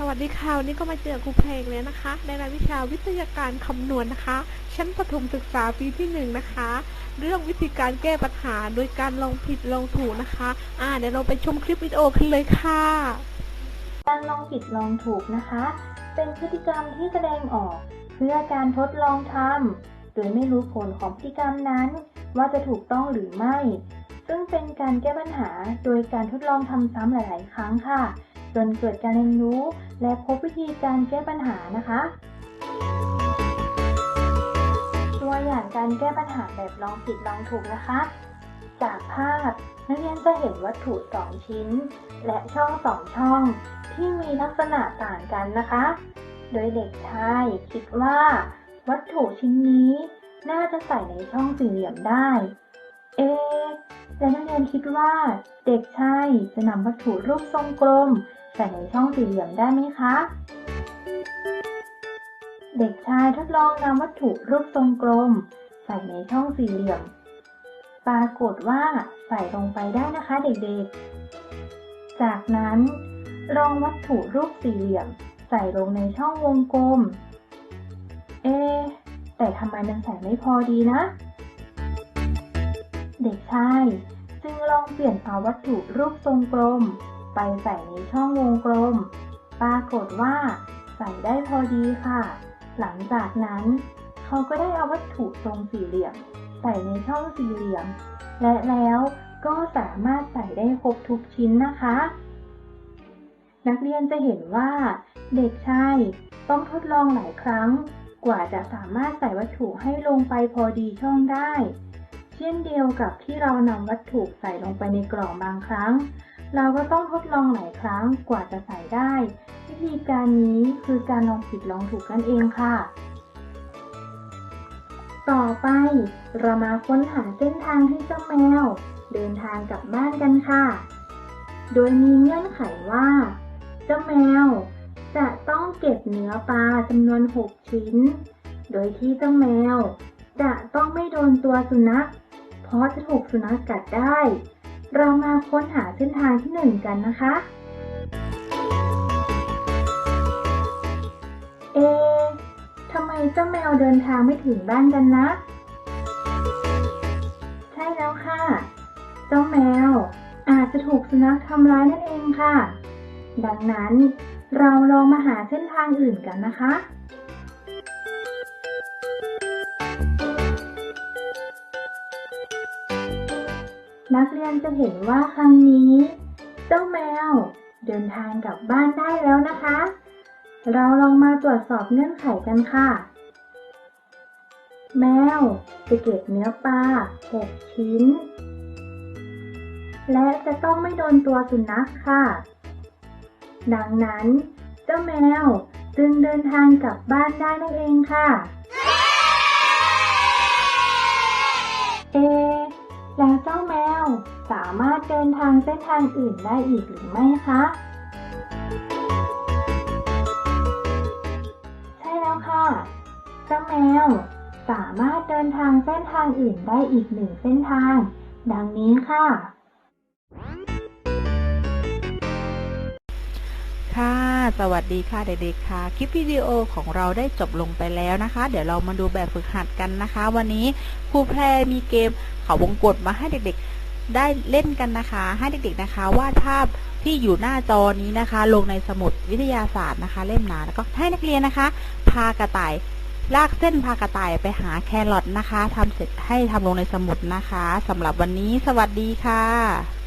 สวัสดีค่ะวันนี้ก็มาเจอครูเพลงเลยนะคะ ในรายวิชาวิทยาการคำนวณนะคะ ชั้นประถมศึกษาปีที่หนึ่งนะคะ เรื่องวิธีการแก้ปัญหาโดยการลองผิดลองถูกนะคะ อ่าเดี๋ยวเราไปชมคลิปวิดีโอกันเลยค่ะ การลองผิดลองถูกนะคะ เป็นพฤติกรรมที่แสดงออก เพื่อการทดลองทำโดยไม่รู้ผลของพฤติกรรมนั้น ว่าจะถูกต้องหรือไม่ ซึ่งเป็นการแก้ปัญหาโดยการทดลองทำซ้ำหลาย ๆ ครั้งค่ะ จนเกิดการเรียนรู้ และพบวิธีการแก้ปัญหานะคะ ตัวอย่างการแก้ปัญหาแบบลองผิดลองถูกนะคะ จากภาพนักเรียนจะเห็นวัตถุ 2 ชิ้น และช่อง 2 ช่องที่มีลักษณะต่างกันนะคะ โดยเด็กชายคิดว่า วัตถุชิ้นนี้ น่าจะใส่ในช่องสี่เหลี่ยมได้ เอ และนักเรียนคิดว่าเด็กชายจะนำวัตถุรูปทรงกลม ใส่ในช่องสี่เหลี่ยมได้ไหมคะ เด็กชายทดลองนำวัตถุรูปทรงกลม ใส่ในช่องสี่เหลี่ยม ปรากฏว่าใส่ลงไปได้นะคะเด็กๆ จากนั้นลองวัตถุรูปสี่เหลี่ยม ใส่ลงในช่องวงกลม เอะแต่ทำไมมันใส่ไม่พอดีนะ ด็กชาย จึงลองเปลี่ยนเอาวัตถุรูปทรงกลม ไปใส่ในช่องวงกลม ปรากฏว่า ใส่ได้พอดีค่ะ หลังจากนั้น เขาก็ได้เอาวัตถุทรงสี่เหลี่ยม ใส่ในช่องสี่เหลี่ยม และแล้วก็สามารถใส่ได้ครบทุกชิ้นนะคะ นักเรียนจะเห็นว่า เด็กชายต้องทดลองหลายครั้ง กว่าจะสามารถใส่วัตถุให้ลงไปพอดีช่องได้ เช่นเดียวกับที่เรานำวัตถุใส่ลงไปในกล่องบางครั้ง เราก็ต้องทดลองหลายครั้งกว่าจะใส่ได้ วิธีการนี้คือการลองผิดลองถูกนั่นเองค่ะ ต่อไป เรามาค้นหาเส้นทางให้เจ้าแมว เดินทางกลับบ้านกันค่ะ โดยมีเงื่อนไขว่า เจ้าแมว จะต้องเก็บเนื้อปลาจำนวน 6 ชิ้น โดยที่เจ้าแมวจะต้องไม่โดนตัวสุนัข เพราะจะถูกสุนัขกัดได้ เรามาค้นหาเส้นทางที่หนึ่งกันนะคะ เอทำไมเจ้าแมวเดินทางไม่ถึงบ้านกันนะ ใช่แล้วค่ะ เจ้าแมวอาจจะถูกสุนัขทำร้ายนั่นเองค่ะ ดังนั้นเราลองมาหาเส้นทางอื่นกันนะคะ นักเรียนจะเห็นว่าครั้งนี้ เจ้าแมว เดินทางกลับบ้านได้แล้วนะคะ เราลองมาตรวจสอบเงื่อนไขกันค่ะ แมวจะเก็บเนื้อปลา 6 ชิ้น และจะต้องไม่โดนตัวสุนัขค่ะ ดังนั้น เจ้าแมวจึงเดินทางกลับบ้านได้นั่นเองค่ะ เอ แล้วเจ้าแมวสามารถเดินทางเส้นทางอื่นได้อีกหรือไม่คะ ใช่แล้วค่ะ เจ้าแมวสามารถเดินทางเส้นทางอื่นได้อีกหนึ่งเส้นทาง ดังนี้ค่ะ ค่ะ สวัสดีค่ะเด็กๆค่ะ คลิปวิดีโอของเราได้จบลงไปแล้วนะคะ เดี๋ยวเรามาดูแบบฝึกหัดกันนะคะ วันนี้ครูแพรมีเกมเขาวงกตมาให้เด็กๆได้เล่นกันนะคะ ให้เด็กๆนะคะวาดภาพที่อยู่หน้าจอนี้นะคะ ลงในสมุดวิทยาศาสตร์นะคะ เล่มหนาแล้วก็ให้นักเรียนนะคะ พากระต่ายลากเส้นพากระต่ายไปหาแครอทนะคะทำเสร็จให้ทำลงในสมุดนะคะสำหรับวันนี้สวัสดีค่ะ